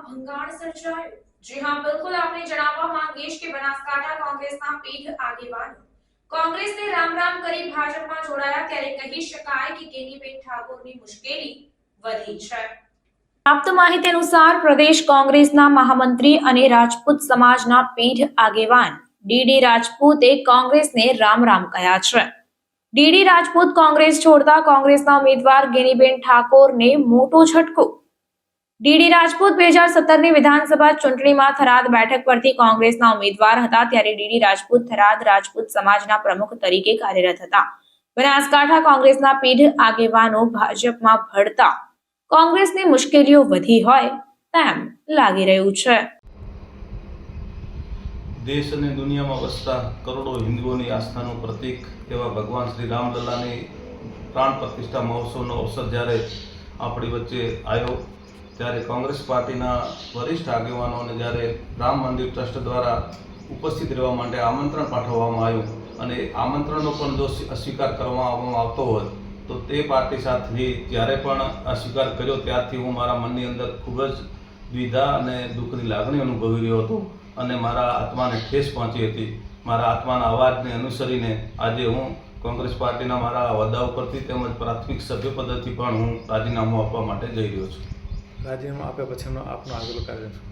ભંગાણ સર્જાયું? જી હા, બિલકુલ આપણે જણાવવા માંગીશ કે બનાસકાંઠા કોંગ્રેસના પીઢ આગેવાનો. કોંગ્રેસને રામ રામ કરી ભાજપમાં જોડાયા ત્યારે કહી શકાય કે કેનીબેન ઠાકોરની મુશ્કેલી વધી છે. પ્રાપ્ત માહિતી અનુસાર પ્રદેશ કોંગ્રેસના મહામંત્રી અને રાજપૂત સમાજના પીઢ આગેવાન ડીડી રાજપૂતે કોંગ્રેસને રામ રામ કહ્યા છે. ડીડી રાજપૂત કોંગ્રેસ છોડતા કોંગ્રેસના ઉમેદવાર ગેનીબેન ઠાકોરને મોટો ઝટકો ડીડી રાજપૂત બે હજાર સત્તરની વિધાનસભા ચૂંટણીમાં થરાદ બેઠક પરથી કોંગ્રેસના ઉમેદવાર હતા ત્યારે ડીડી રાજપૂત થરાદ રાજપૂત સમાજના પ્રમુખ તરીકે કાર્યરત હતા. બનાસકાંઠા કોંગ્રેસના પીઢ આગેવાનો ભાજપમાં ભળતા કોંગ્રેસની મુશ્કેલીઓ વધી હોય તેમ લાગી રહ્યું છે. દેશ અને દુનિયામાં વસતા કરોડો હિન્દુઓની આસ્થાનું પ્રતીક એવા ભગવાન શ્રી રામલલ્લાની પ્રાણ પ્રતિષ્ઠા મહોત્સવનો અવસર જ્યારે આપણી વચ્ચે આવ્યો ત્યારે કોંગ્રેસ પાર્ટીના વરિષ્ઠ આગેવાનોને જ્યારે રામ મંદિર ટ્રસ્ટ દ્વારા ઉપસ્થિત રહેવા માટે આમંત્રણ પાઠવવામાં આવ્યું અને આમંત્રણનો પણ જો અસ્વીકાર કરવામાં આવતો હોય, તો તે પાર્ટી સાથે જ્યારે પણ અસ્વીકાર કર્યો, ત્યારથી હું મારા મનની અંદર ખૂબ જ દ્વિધા અને દુઃખની લાગણી અનુભવી રહ્યો હતો અને મારા આત્માને ઠેસ પહોંચી હતી. મારા આત્માના અવાજને અનુસરીને આજે હું કોંગ્રેસ પાર્ટીના મારા હોદ્દા ઉપરથી તેમજ પ્રાથમિક સભ્ય પદેથી પણ હું રાજીનામું આપવા માટે જઈ રહ્યો છું. રાજીનામું આપ્યા પછીનો આપનો આગળ કાર્યક્રમ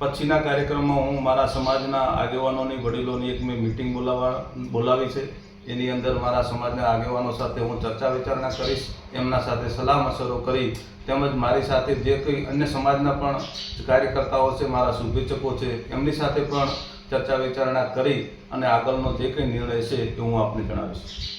પછીના કાર્યક્રમમાં હું મારા સમાજના આગેવાનોની, વડીલોની એક મેં મિટિંગ બોલાવવા બોલાવી છે. એની અંદર મારા સમાજના આગેવાનો સાથે હું ચર્ચા વિચારણા કરીશ, એમના સાથે સલાહ મશરો કરી, તેમજ મારી સાથે જે કંઈ અન્ય સમાજના પણ કાર્યકર્તાઓ છે, મારા શુભેચ્છકો છે, એમની સાથે પણ ચર્ચા વિચારણા કરી અને આગળનો જે કંઈ નિર્ણય છે એ હું આપને જણાવીશ.